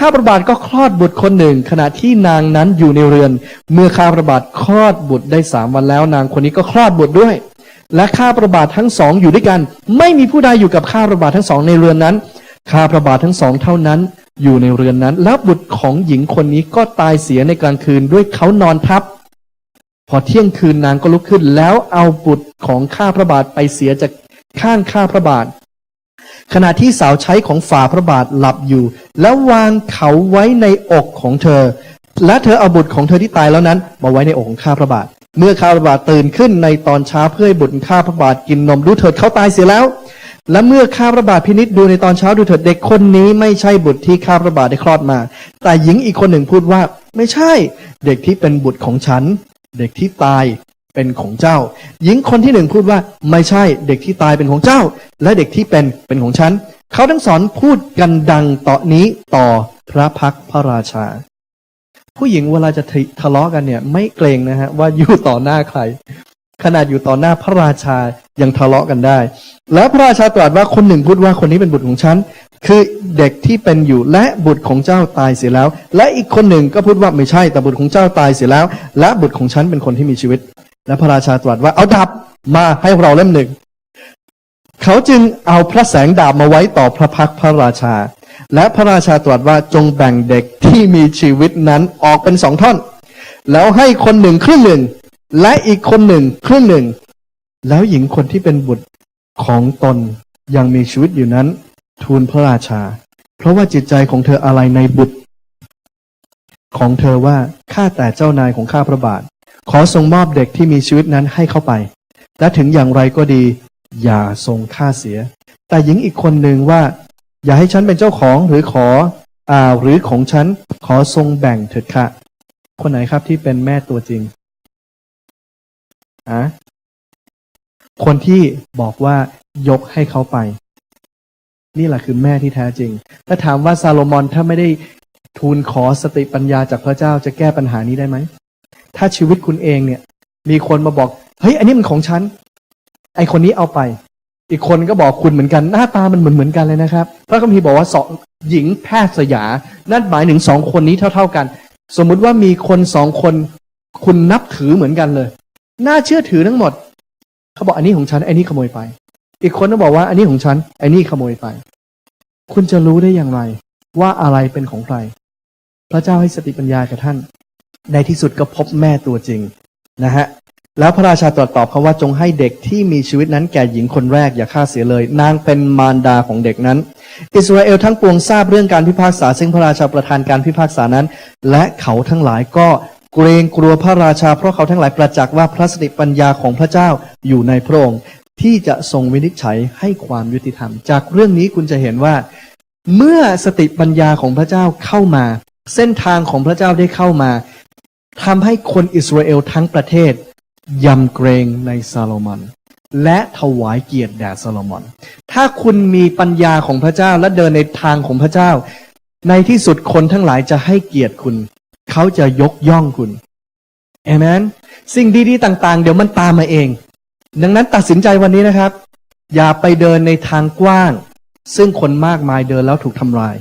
ข้าพระบาทก็คลอดบุตรคนหนึ่ง ขณะที่นางนั้นอยู่ในเรือน เมื่อข้าพระบาทคลอดบุตรได้สามวันแล้ว นางคนนี้ก็คลอดบุตรด้วย และข้าพระบาททั้งสองอยู่ด้วยกัน ไม่มีผู้ใดอยู่กับข้าพระบาททั้งสองในเรือนนั้น ข้าพระบาททั้งสองเท่านั้นอยู่ในเรือนนั้น แล้วบุตรของหญิงคนนี้ก็ตายเสียในกลางคืนด้วยเขานอนทับ พอเที่ยงคืนนางก็ลุกขึ้น แล้วเอาบุตรของข้าพระบาทไปเสียจากข้างข้าพระบาท ขณะที่สาวใช้ของฝ่าพระบาทหลับอยู่ แล้ววางเขาไว้ในอกของเธอ และเธอเอาบุตรของเธอที่ตายแล้วนั้น มาไว้ในอกของข้าพระบาท เมื่อข้าพระบาทตื่นขึ้นในตอนเช้าเพื่อให้บุตรข้าพระบาทกินนมดูเถิดเขาตายเสียแล้ว และเมื่อข้าพระบาทพินิจดูในตอนเช้าดูเถิดเด็กคนนี้ไม่ใช่บุตรที่ข้าพระบาทได้คลอดมา แต่หญิงอีกคนหนึ่งพูดว่า ไม่ใช่ เด็กที่เป็นบุตรของฉัน เด็กที่ตาย เป็นของเจ้า หญิงคนที่หนึ่งพูดว่าไม่ใช่เด็กที่ตายเป็นของเจ้า และเด็กที่เป็นเป็นของฉัน เขาทั้งสองพูดกันดังต่อนี้ต่อพระพักพระราชา ผู้หญิงเวลาจะทะทะเลาะกันเนี่ย ไม่เกรงนะฮะว่าอยู่ต่อหน้าใคร ขนาดอยู่ต่อหน้าพระราชายังทะเลาะกันได้ แล้วพระราชาตรัสว่าคนหนึ่งพูดว่าคนนี้เป็นบุตรของฉันคือเด็กที่เป็นอยู่และบุตรของเจ้าตายเสียแล้ว และอีกคนหนึ่งก็พูดว่าไม่ใช่แต่บุตรของเจ้าตายเสียแล้ว และบุตรของฉันเป็นคนที่มีชีวิต และพระราชาตรัสว่าเอาดาบมาให้เราเล่มหนึ่ง เขาจึงเอาพระแสงดาบมาไว้ต่อพระพักพระราชา และพระราชาตรัสว่าจงแบ่งเด็กที่มีชีวิตนั้นออกเป็นสองท่อน แล้วให้คนหนึ่งครึ่งหนึ่ง และอีกคนหนึ่งครึ่งหนึ่ง แล้วหญิงคนที่เป็นบุตรของตนยังมีชีวิตอยู่นั้น ทูลพระราชา เพราะว่าจิตใจของเธออะไรในบุตร ของเธอว่าข้าแต่เจ้านายของข้าพระบาท ขอทรงมอบเด็กที่มีชีวิตนั้นให้เข้าไป และถึงอย่างไรก็ดี อย่าทรงค่าเสีย แต่หญิงอีกคนหนึ่งว่า อย่าให้ฉันเป็นเจ้าของหรือขออ่าหรือของฉันขอทรงแบ่งเถิดค่ะ คนไหนครับที่เป็นแม่ตัวจริงอะคนที่บอกว่ายกให้เขาไป นี่แหละคือแม่ที่แท้จริง ถ้าถามว่าซาโลมอนถ้าไม่ได้ทูลขอสติปัญญาจากพระเจ้าจะแก้ปัญหานี้ได้ไหม ถ้าชีวิตคุณเองเนี่ย มีคนมาบอก เฮ้ย อันนี้มันของฉัน ไอคนนี้เอาไป อีกคนก็บอกคุณเหมือนกัน หน้าตามันเหมือนเหมือนกันเลยนะครับ พระคัมภีร์บอกว่าสองหญิงแพทย์สยา นั่นหมายถึงสองคนนี้เท่า ๆกัน สมมุติว่ามีคนสองคนคุณนับถือเหมือนกันเลย น่าเชื่อถือทั้งหมด เขาบอกอันนี้ของฉันไอ้นี่ขโมยไป อีกคนก็บอกว่าอันนี้ของฉันไอ้นี่ขโมยไป คุณจะรู้ได้อย่างไร ว่าอะไรเป็นของใคร พระเจ้าให้สติปัญญากับท่าน ในที่สุดก็พบแม่ตัวจริงนะฮะแล้วพระราชาตรัสตอบเขาว่าจงให้เด็กที่มีชีวิตนั้นแก่หญิงคนแรกอย่าฆ่าเสียเลย นางเป็นมารดาของเด็กนั้น อิสราเอลทั้งปวงทราบเรื่องการพิพากษา ซึ่งพระราชาประทานการพิพากษานั้น และเขาทั้งหลายก็เกรงกลัวพระราชา เพราะเขาทั้งหลายประจักษ์ว่าพระสติปัญญาของพระเจ้าอยู่ในพระองค์ที่จะทรงวินิจฉัยให้ความยุติธรรม จากเรื่องนี้คุณจะเห็นว่า เมื่อสติปัญญาของพระเจ้าเข้ามา เส้นทางของพระเจ้าได้เข้ามา ทำให้คนอิสราเอลทั้งประเทศ ยำเกรงในซาโลมอนและถวายเกียรติแด่ซาโลมอน ถ้าคุณมีปัญญาของพระเจ้าและเดินในทางของพระเจ้า ในที่สุดคนทั้งหลายจะให้เกียรติคุณ เขาจะยกย่องคุณเอเมนสิ่งดีๆต่าง ๆ เดี๋ยวมันตามมาเอง ดังนั้นตัดสินใจวันนี้นะครับ อย่าไปเดินในทางกว้าง ซึ่งคนมากมายเดินแล้วถูกทำลาย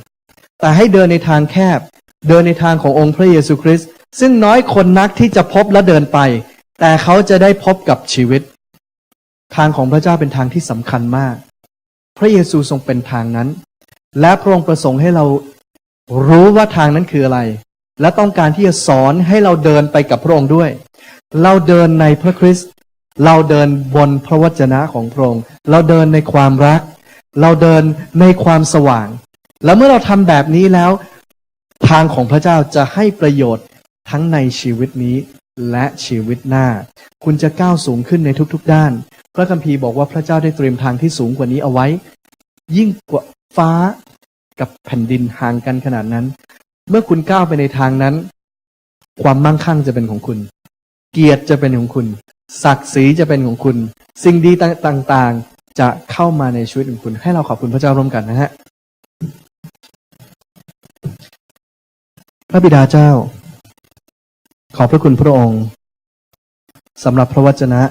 แต่ให้เดินในทางแคบ เดินในทางขององค์พระเยซูคริสต์ ซึ่งน้อยคนนักที่จะพบและเดินไป แต่เขาจะได้พบกับชีวิต ทางของพระเจ้าเป็นทางที่สำคัญมาก พระเยซูทรงเป็นทางนั้น และพระองค์ประสงค์ให้เรารู้ว่าทางนั้นคืออะไร และต้องการที่จะสอนให้เราเดินไปกับพระองค์ด้วย เราเดินในพระคริสต์เราเดินบนพระวจนะของพระองค์ เราเดินในความรัก เราเดินในความสว่าง แล้วเมื่อเราทำแบบนี้แล้ว ทางของพระเจ้าจะให้ประโยชน์ ทั้งในชีวิตนี้และชีวิตหน้า คุณจะก้าวสูงขึ้นในทุกๆด้าน พระคัมภีร์บอกว่าพระเจ้าได้เตรียมทางที่สูงกว่านี้เอาไว้ ยิ่งกว่าฟ้ากับแผ่นดินห่างกันขนาดนั้น เมื่อคุณก้าวไปในทางนั้น ความมั่งคั่งจะเป็นของคุณ เกียรติจะเป็นของคุณ ศักดิ์ศรีจะเป็นของคุณ สิ่งดีต่างๆ จะเข้ามาในชีวิตของคุณ ให้เราขอบคุณพระเจ้าร่วมกันนะฮะ พระบิดาเจ้า ขอพระคุณพระองค์สำหรับพระวจนะ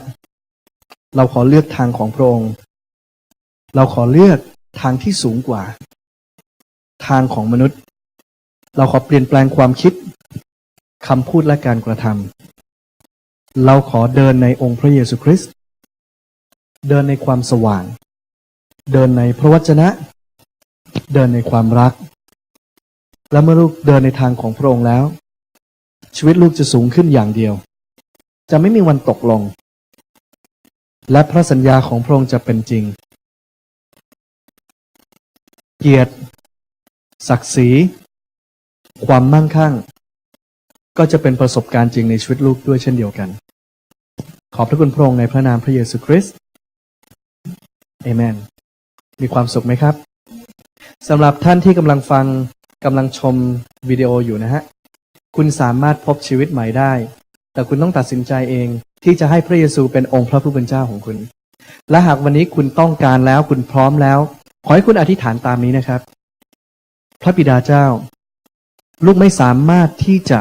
เราขอเลือกทางของพระองค์ เราขอเลือกทางที่สูงกว่า ทางของมนุษย์ เราขอเปลี่ยนแปลงความคิดคำพูดและการกระทำเราขอเดินในองค์พระเยซูคริสต์เดินในความสว่าง เดินในพระวจนะ เดินในความรัก และเมื่อลูกเดินในทางของพระองค์แล้ว ชีวิตลูกจะสูงขึ้นอย่างเดียว จะไม่มีวันตกลง และพระสัญญาของพระองค์จะเป็นจริง เกียรติ ศักดิ์ศรี ความมั่งคั่ง ก็จะเป็นประสบการณ์จริงในชีวิตลูกด้วยเช่นเดียวกัน ขอบพระคุณพระองค์ในพระนามพระเยซูคริสต์เอเมน มีความสุขไหมครับสำหรับท่านที่กำลังฟังกำลังชมวิดีโออยู่นะฮะ คุณสามารถพบชีวิตใหม่ได้ แต่คุณต้องตัดสินใจเองที่จะให้พระเยซูเป็นองค์พระผู้เป็นเจ้าของคุณ และหากวันนี้คุณต้องการแล้วคุณพร้อมแล้ว ขอให้คุณอธิษฐานตามนี้นะครับ พระบิดาเจ้า ลูกไม่สามารถที่จะ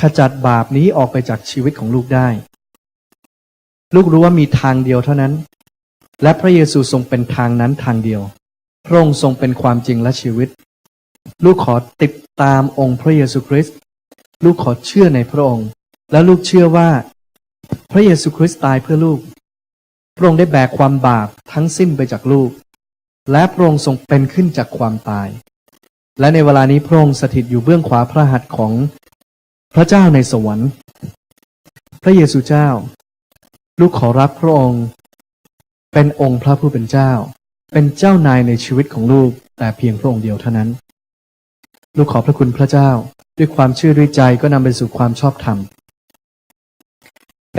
ขจัดบาปนี้ออกไปจากชีวิตของลูกได้ ลูกรู้ว่ามีทางเดียวเท่านั้น และพระเยซูทรงเป็นทางนั้นทางเดียว พระองค์ทรงเป็นความจริงและชีวิต ลูกขอติดตามองค์พระเยซูคริสต์ ลูกขอเชื่อในพระองค์ และลูกเชื่อว่า พระเยซูคริสต์ตายเพื่อลูก พระองค์ได้แบกความบาปทั้งสิ้นไปจากลูก และพระองค์ทรงเป็นขึ้นจากความตาย และในเวลานี้พระองค์สถิตอยู่เบื้องขวาพระหัตถ์ของพระเจ้าในสวรรค์ พระเยซูเจ้า ลูกขอรับพระองค์ เป็นองค์พระผู้เป็นเจ้า เป็นเจ้านายในชีวิตของลูกแต่เพียงพระองค์เดียวเท่านั้น ลูกขอพระคุณพระเจ้า ด้วยความเชื่อด้วยใจก็นำไปสู่ความชอบธรรม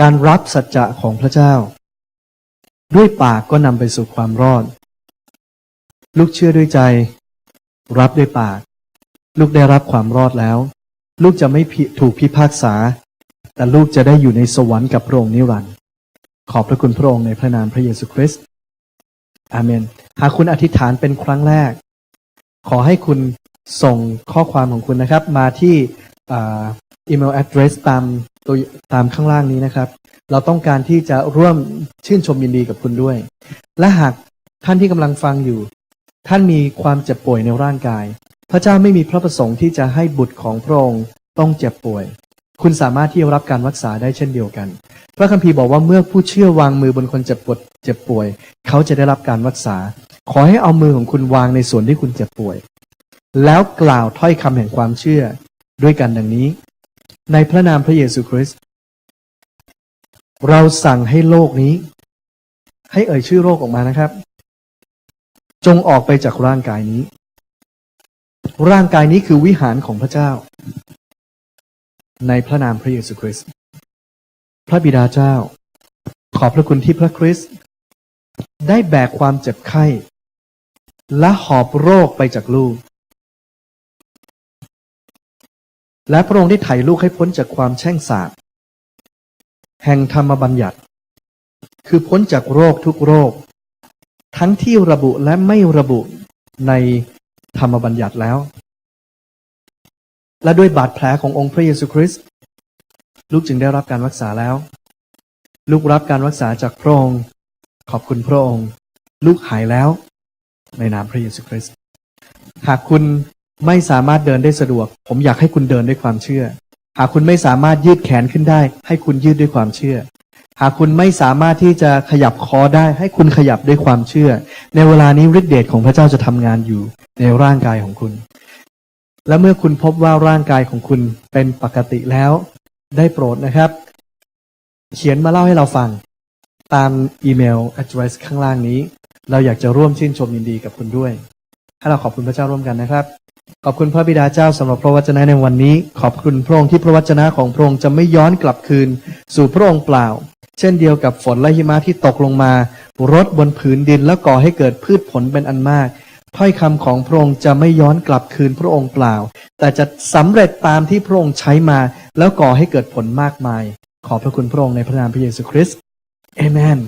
การรับสัจจะของพระเจ้า ด้วยปากก็นำไปสู่ความรอด ลูกเชื่อด้วยใจ รับด้วยปาก ลูกได้รับความรอดแล้ว ลูกจะไม่ถูกพิพากษา แต่ลูกจะได้อยู่ในสวรรค์กับพระองค์นิรันดร์ขอบพระคุณพระองค์ในพระนามพระเยซูคริสต์อาเมน หากคุณอธิษฐานเป็นครั้งแรก ขอให้คุณ ส่งข้อความของคุณนะครับ มาที่อีเมล address ตามตัวตามข้างล่างนี้นะครับ เราต้องการที่จะร่วมชื่นชมยินดีกับคุณด้วย และหากท่านที่กำลังฟังอยู่ ท่านมีความเจ็บป่วยในร่างกาย พระเจ้าไม่มีพระประสงค์ที่จะให้บุตรของพระองค์ต้องเจ็บป่วย คุณสามารถที่จะรับการรักษาได้เช่นเดียวกัน พระคัมภีร์บอกว่าเมื่อผู้เชื่อวางมือบนคนเจ็บปวดเจ็บป่วย เขาจะได้รับการรักษา ขอให้เอามือของคุณวางในส่วนที่คุณเจ็บป่วย แล้วกล่าวถ้อยคำแห่งความเชื่อด้วยกันดังนี้ ในพระนามพระเยซูคริสต์เราสั่งให้โลกนี้ ให้เอ่ยชื่อโรคออกมานะครับ จงออกไปจากร่างกายนี้ ร่างกายนี้คือวิหารของพระเจ้า ในพระนามพระเยซูคริสต์พระบิดาเจ้า ขอบพระคุณที่พระคริสต์ได้แบกความเจ็บไข้ และหอบโรคไปจากลูก และพระองค์ได้ไถ่ลูกให้พ้นจากความแช่งสาบแห่งธรรมบัญญัติ คือพ้นจากโรคทุกโรค ทั้งที่ระบุและไม่ระบุในธรรมบัญญัติแล้ว และด้วยบาดแผลขององค์พระเยซูคริสต์ลูกจึงได้รับการรักษาแล้ว ลูกรับการรักษาจากพระองค์ ขอบคุณพระองค์ ลูกหายแล้ว ในนามพระเยซูคริสต์หากคุณ ไม่สามารถเดินได้สะดวก ผมอยากให้คุณเดินด้วยความเชื่อ หากคุณไม่สามารถยืดแขนขึ้นได้ ให้คุณยืดด้วยความเชื่อ หากคุณไม่สามารถที่จะขยับคอได้ ให้คุณขยับด้วยความเชื่อ ในเวลานี้ฤทธิเดชของพระเจ้าจะทำงานอยู่ในร่างกายของคุณ และเมื่อคุณพบว่าร่างกายของคุณเป็นปกติแล้ว ได้โปรดนะครับ เขียนมาเล่าให้เราฟัง ตามอีเมล address ข้างล่างนี้ เราอยากจะร่วมชื่นชมยินดีกับคุณด้วย ให้เราขอบคุณพระเจ้าร่วมกันนะครับ ขอบคุณพระบิดาเจ้าสำหรับพระวจนะในวันนี้ ขอบคุณพระองค์ที่พระวจนะของพระองค์จะไม่ย้อนกลับคืน สู่พระองค์เปล่า เช่นเดียวกับฝนและหิมะที่ตกลงมารดบนผืนดินแล้วก่อให้เกิดพืชผลเป็นอันมากถ้อยคำของพระองค์จะไม่ย้อนกลับคืนพระองค์เปล่า แต่จะสำเร็จตามที่พระองค์ใช้มา แล้วก่อให้เกิดผลมากมาย ขอบพระคุณพระองค์ในพระนามพระเยซูคริสต์เอเมน